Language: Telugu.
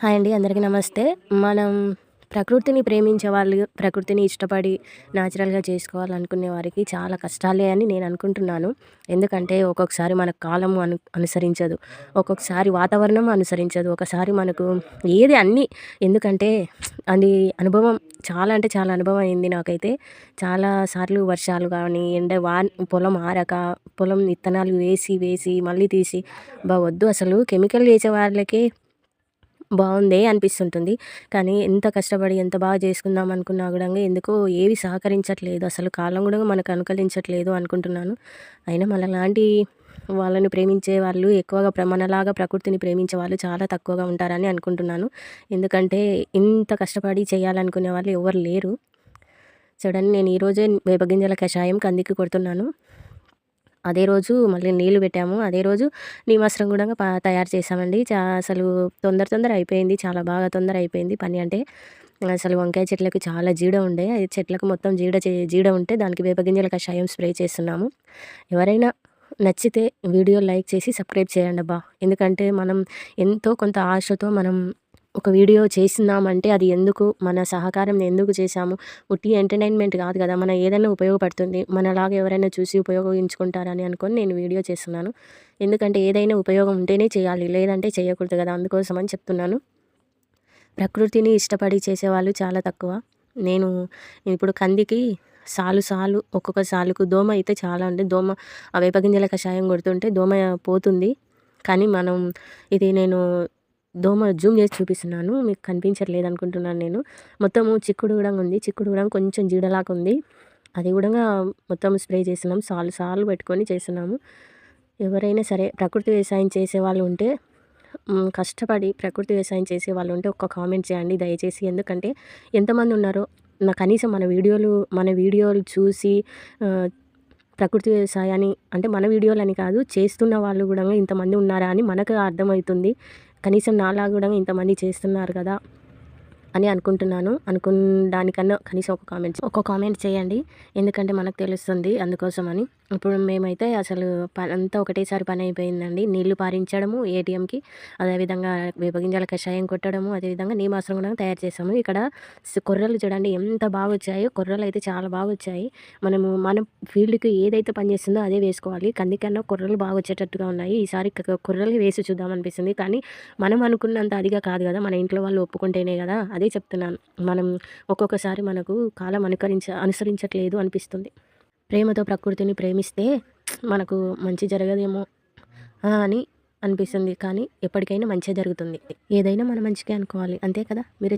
హాయ్ అండి అందరికీ నమస్తే. మనం ప్రకృతిని ప్రేమించే వాళ్ళు ప్రకృతిని ఇష్టపడి న్యాచురల్గా చేసుకోవాలనుకునే వారికి చాలా కష్టాలే అని నేను అనుకుంటున్నాను. ఎందుకంటే ఒక్కొక్కసారి మన కాలం అను అనుసరించదు. ఒక్కొక్కసారి వాతావరణం అనుసరించదు. ఒకసారి మనకు ఏది అన్నీ ఎందుకంటే అది అనుభవం చాలా అంటే చాలా అనుభవం అయింది నాకైతే. చాలా సార్లు వర్షాలు కానీ ఎండ వా పొలం ఆరక పొలం విత్తనాలు వేసి వేసి మళ్ళీ తీసి బా వద్దు. అసలు కెమికల్ వేసే వాళ్ళకే బాగుందే అనిపిస్తుంటుంది. కానీ ఎంత కష్టపడి ఎంత బాగా చేసుకుందాం అనుకున్నా కూడా ఎందుకో ఏవి సహకరించట్లేదు. అసలు కాలం కూడా మనకు అనుకరించట్లేదు అనుకుంటున్నాను. అయినా మన లాంటి వాళ్ళని ప్రేమించే వాళ్ళు ఎక్కువగా మనలాగా ప్రకృతిని ప్రేమించే వాళ్ళు చాలా తక్కువగా ఉంటారని అనుకుంటున్నాను. ఎందుకంటే ఇంత కష్టపడి చేయాలనుకునే వాళ్ళు ఎవరు లేరు. చూడండి నేను ఈరోజే వేపగింజల కషాయం కందికి కొడుతున్నాను. అదే రోజు మళ్ళీ నీళ్ళు పెట్టాము. అదే రోజు నిమజ్జనం కూడా తయారు చేసామండి అసలు తొందర తొందర అయిపోయింది. చాలా బాగా తొందర అయిపోయింది పని అంటే. అసలు వంకాయ చెట్లకు చాలా జీడ ఉండే. అది చెట్లకు మొత్తం జీడ జీడ ఉంటే దానికి వేపగింజల కషాయం స్ప్రే చేస్తున్నాము. ఎవరైనా నచ్చితే వీడియో లైక్ చేసి సబ్స్క్రైబ్ చేయండి అబ్బా ఎందుకంటే మనం ఎంతో కొంత ఆశతో మనం ఒక వీడియో చేసినామంటే అది ఎందుకు మన సహకారం ఎందుకు చేశాము? ఉట్టి ఎంటర్టైన్మెంట్ కాదు కదా మన ఏదైనా ఉపయోగపడుతుంది మనలాగా ఎవరైనా చూసి ఉపయోగించుకుంటారని అనుకొని నేను వీడియో చేస్తున్నాను. ఎందుకంటే ఏదైనా ఉపయోగం ఉంటేనే చేయాలి లేదంటే చేయకూడదు కదా అందుకోసం అని చెప్తున్నాను. ప్రకృతిని ఇష్టపడి చేసేవాళ్ళు చాలా తక్కువ. నేను ఇప్పుడు కందికి సాలు సాలు ఒక్కొక్క సాలుకు దోమ అయితే చాలా అంటే దోమ ఆ వేపగింజల కషాయం కొడుతుంటే దోమ పోతుంది. కానీ మనం ఇది నేను దోమ జూమ్ చేసి చూపిస్తున్నాను. మీకు కనిపించట్లేదు అనుకుంటున్నాను నేను. మొత్తము చిక్కుడు కూడా ఉంది. చిక్కుడు కూడా కొంచెం జీడలాగా ఉంది. అది కూడా మొత్తం స్ప్రే చేస్తున్నాం. సాల్ సాల్ పెట్టుకొని చేస్తున్నాము. ఎవరైనా సరే ప్రకృతి వ్యవసాయం చేసే వాళ్ళు ఉంటే కష్టపడి ప్రకృతి వ్యవసాయం చేసే వాళ్ళు ఉంటే ఒక్క కామెంట్ చేయండి దయచేసి. ఎందుకంటే ఎంతమంది ఉన్నారో నా కనీసం మన వీడియోలు మన వీడియోలు చూసి ప్రకృతి వ్యవసాయాన్ని అంటే మన వీడియోలని కాదు చేస్తున్న వాళ్ళు కూడా ఇంతమంది ఉన్నారా అని మనకు అర్థమవుతుంది. కనీసం నాలా కూడా ఇంతమంది చేస్తున్నారు కదా అని అనుకుంటున్నాను. అనుకున్న దానికన్నా కనీసం ఒక కామెంట్ ఒక కామెంట్ చేయండి. ఎందుకంటే మనకు తెలుస్తుంది అందుకోసమని. ఇప్పుడు మేమైతే అసలు పని అంతా ఒకటేసారి పని అయిపోయిందండి. నీళ్ళు పారించడము ఏటీఎంకి అదేవిధంగా వేపగింజల కషాయం కొట్టడము అదేవిధంగా నీమాసనం కూడా తయారు చేసాము ఇక్కడ కొర్రలు చూడండి ఎంత బాగా వచ్చాయో కొర్రలు అయితే చాలా బాగా వచ్చాయి. మనము మన ఫీల్డ్కి ఏదైతే పనిచేస్తుందో అదే వేసుకోవాలి. కందికన్నా కొర్రలు బాగా వచ్చేటట్టుగా ఉన్నాయి. ఈసారి కొర్రలు వేసి చూద్దాం అనిపిస్తుంది. కానీ మనం అనుకున్నంత అదిగా కాదు కదా మన ఇంట్లో వాళ్ళు ఒప్పుకుంటేనే కదా అదే చెప్తున్నాను. మనం ఒక్కొక్కసారి మనకు కాలం అనుకరించ అనుసరించట్లేదు అనిపిస్తుంది. ప్రేమతో ప్రకృతిని ప్రేమిస్తే మనకు మంచి జరగదేమో అని అనిపిస్తుంది. కానీ ఎప్పటికైనా మంచిగా జరుగుతుంది. ఏదైనా మన మంచిగా అనుకోవాలి. అంతే కదా? మీరు